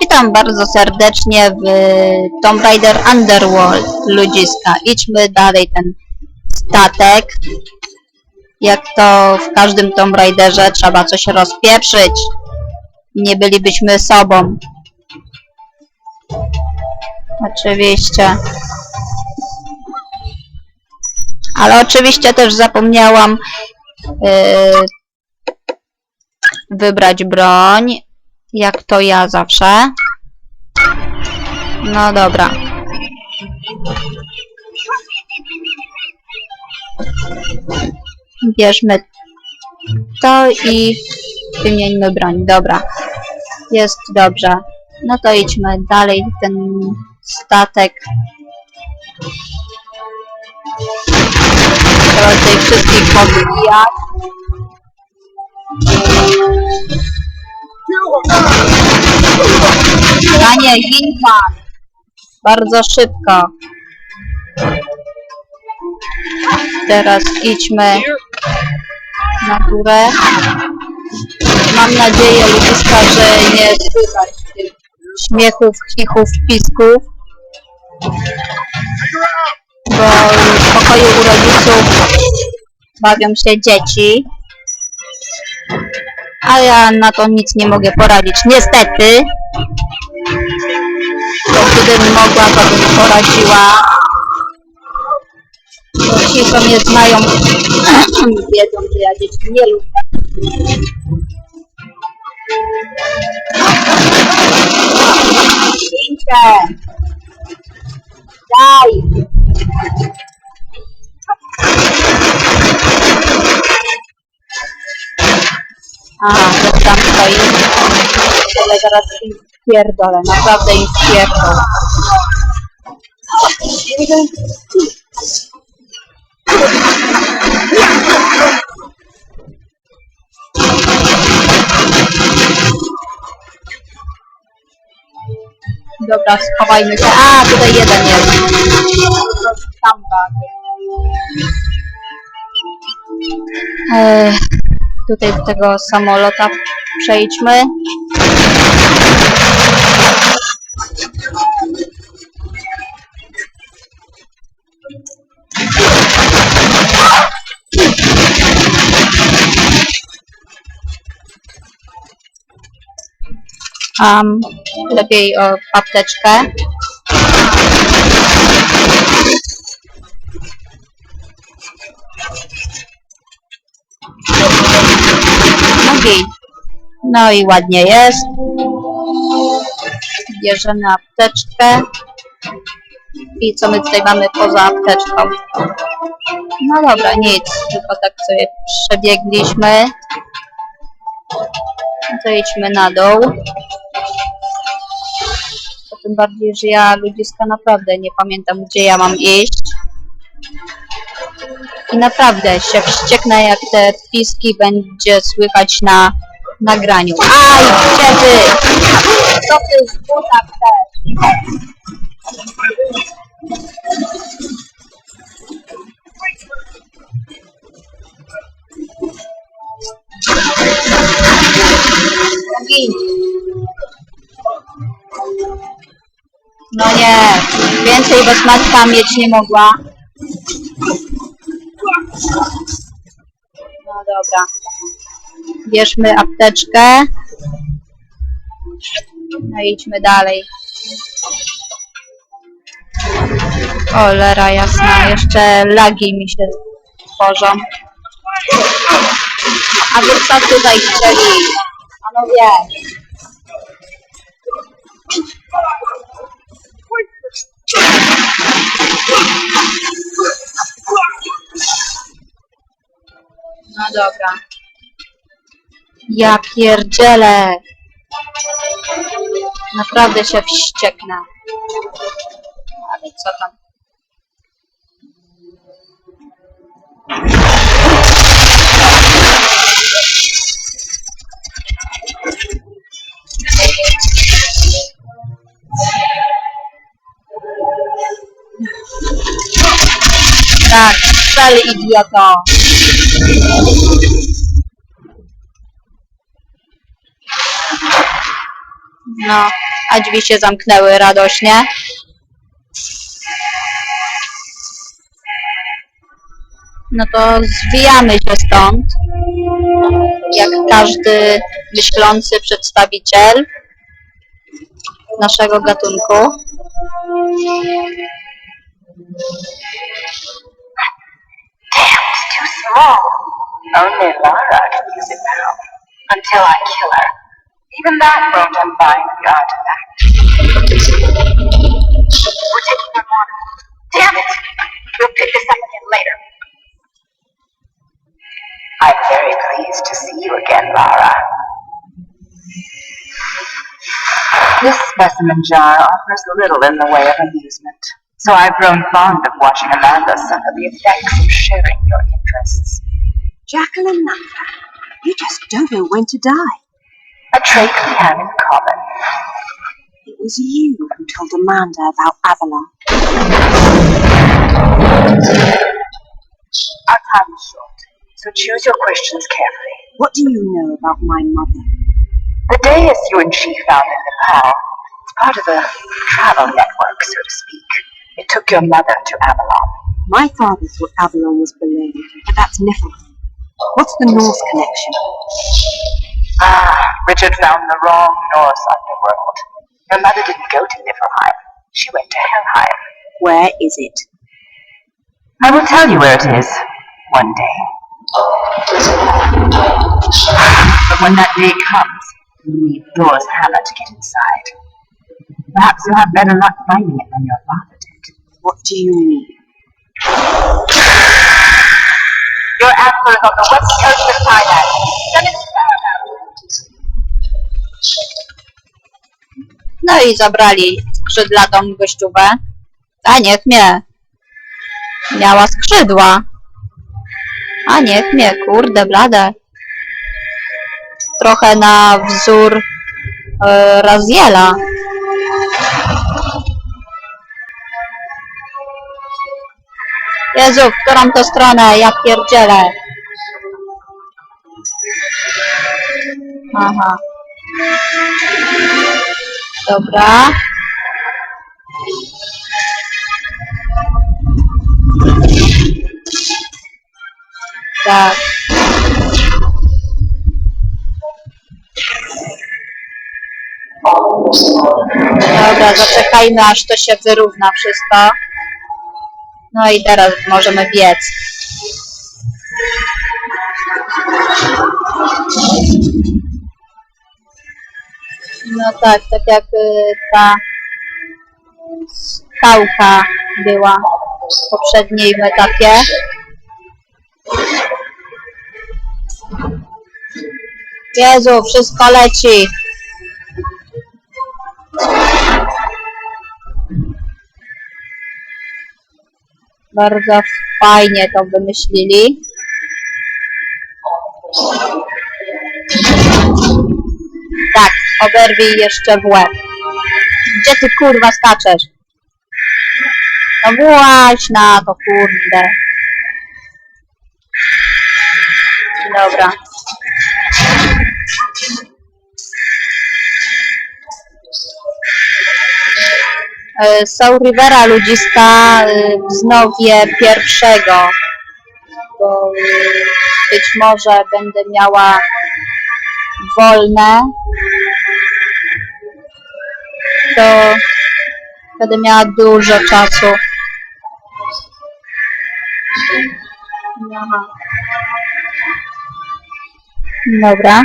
Witam bardzo serdecznie w Tomb Raider Underworld, ludziska. Idźmy dalej ten statek. Jak to w każdym Tomb Raiderze trzeba coś rozpieprzyć. Nie bylibyśmy sobą. Oczywiście. Ale oczywiście też zapomniałam yy, wybrać broń. Jak to ja zawsze. No dobra. Bierzmy to i wymieńmy broń. Dobra. Jest dobrze. No to idźmy dalej ten statek. Trzeba tutaj wszystkich gin pan! Bardzo szybko. Teraz idźmy na górę. Mam nadzieję, ludziska, że nie słychać śmiechów, chichów, pisków. Bo w pokoju u rodziców bawią się dzieci. A ja na to nic nie mogę poradzić. Niestety. Bo gdybym mogła, to bym poradziła. Bo ci, co mnie znają, wiedzą, że ja dzieci nie lubię. Zdjęcie! Daj! Aha, to tam stoi. Ale zaraz im pierdolę, naprawdę im pierdolę. Dobra, schowajmy się. A, tutaj jeden jest. Tam Eee, tutaj do tego samolota przejdźmy. Um, lepiej o apteczkę. Git. No i ładnie jest. Bierzemy apteczkę. I co my tutaj mamy poza apteczką? No dobra, nic. Tylko tak sobie przebiegliśmy. Idźmy na dół. Tym bardziej, że ja ludziska naprawdę nie pamiętam gdzie ja mam iść. I naprawdę się wścieknę jak te piski będzie słychać na nagraniu. Aj, gdzie ty? Co ty buta chcesz? No nie, więcej was matka mieć nie mogła. No dobra. Bierzmy apteczkę. No idźmy dalej. Cholera jasna, jeszcze lagi mi się tworzą. A wy co tutaj chcieli? Panowie. Dobra. Ja pierdzielę. Naprawdę się wścieknę. Ale co tam? Tak, strzel idioto. No, A drzwi się zamknęły radośnie. No to zwijamy się stąd. Jak każdy myślący przedstawiciel naszego gatunku. Too small. Only Lara can use it now. Until I kill her. Even that won't unbind the artifact. We're taking her water. Damn it! We'll pick this up again later. I'm very pleased to see you again, Lara. This specimen jar offers little in the way of amusement, so I've grown fond of watching Amanda suffer the effects of sharing your interests. Jacqueline Nuther, you just don't know when to die. A trait we have in common. It was you who told Amanda about Avalon. Our time is short, so choose your questions carefully. What do you know about my mother? The Deus you and she founded Nepal It's part of a travel network, so to speak. It took your mother to Avalon. My father thought Avalon was below, but that's Niflheim. What's the Norse connection? Ah, Richard found the wrong Norse underworld. Your mother didn't go to Niflheim. She went to Helheim. Where is it? I will tell you where it is one day. But when that day comes, you need Thor's hammer to get inside. Perhaps you'll have better luck finding it than your father did. What do you mean? Your is on the west coast of Thailand. No i zabrali skrzydlatą gościówę. A niech mnie. Miała skrzydła. A niech mnie, kurde blade. Trochę na wzór e, Raziela. Jezu, w którą to stronę? Ja pierdzielę. Aha. Dobra. Tak. Dobra, zaczekajmy aż to się wyrówna wszystko. No i teraz możemy biec. No tak, tak jak y, ta skałka była w poprzednim etapie. Jezu, wszystko leci. Bardzo fajnie to wymyślili. Tak, oberwij jeszcze w łeb. Gdzie ty kurwa skaczesz? No właź na to kurde. Dobra. Soul Rivera ludziska e, wznowię pierwszego, bo e, być może będę miała wolne, to będę miała dużo czasu. Aha. Dobra.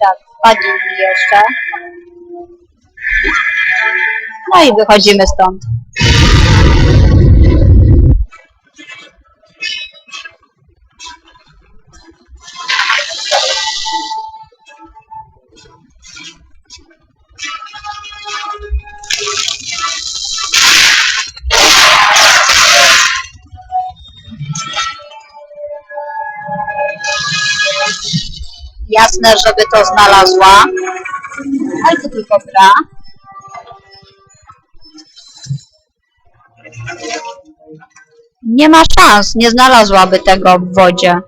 Tak, wpadzi mi jeszcze. No i wychodzimy stąd. Jasne, żeby to znalazła. Ale to tylko gra. nie ma szans, nie znalazłaby tego w wodzie.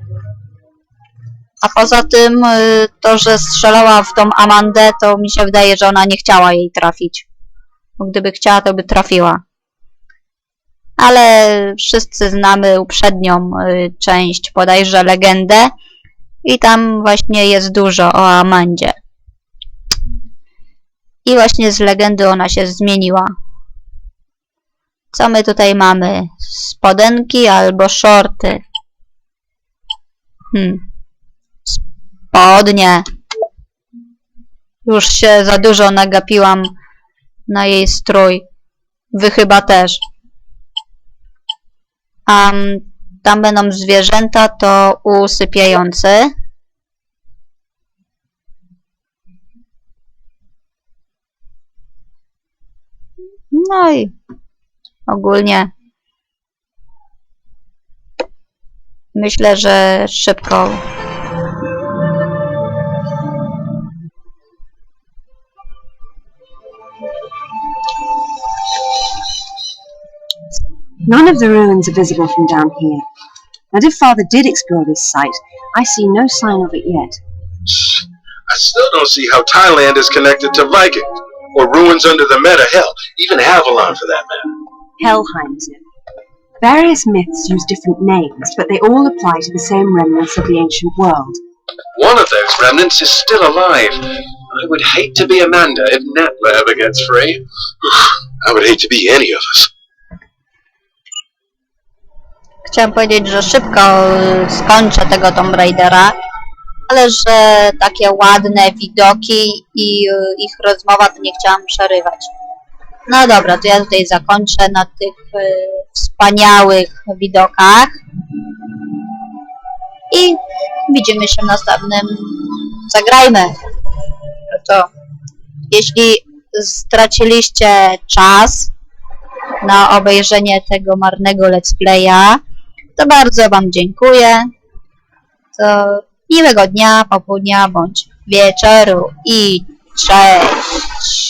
A poza tym, y, to, że strzelała w tą Amandę, to mi się wydaje, że ona nie chciała jej trafić. Bo gdyby chciała, to by trafiła. Ale wszyscy znamy uprzednią y, część, bodajże legendę. I tam właśnie jest dużo o Amandzie. I właśnie z legendy ona się zmieniła. Co my tutaj mamy? Spodenki albo shorty? Hmm. Spodnie. Już się za dużo nagapiłam na jej strój. Wy chyba też. Um, tam będą zwierzęta, to usypiający. No i ogólnie myślę, że szybko None of the ruins are visible from down here. And if Father did explore this site, I see no sign of it yet. I still don't see how Thailand is connected to Viking, or ruins under the Meta, hell, even Avalon for that matter. Helheim is it. Various myths use different names, but they all apply to the same remnants of the ancient world. One of those remnants is still alive. I would hate to be Amanda if Natla ever gets free. I would hate to be any of us. Chciałam powiedzieć, że szybko y, skończę tego Tomb Raidera, ale że takie ładne widoki i y, ich rozmowa to nie chciałam przerywać. No dobra, to ja tutaj zakończę na tych y, wspaniałych widokach. I widzimy się w następnym Zagrajmy. No to jeśli straciliście czas na obejrzenie tego marnego let's playa, to bardzo Wam dziękuję. To miłego dnia, popołudnia bądź wieczoru i cześć!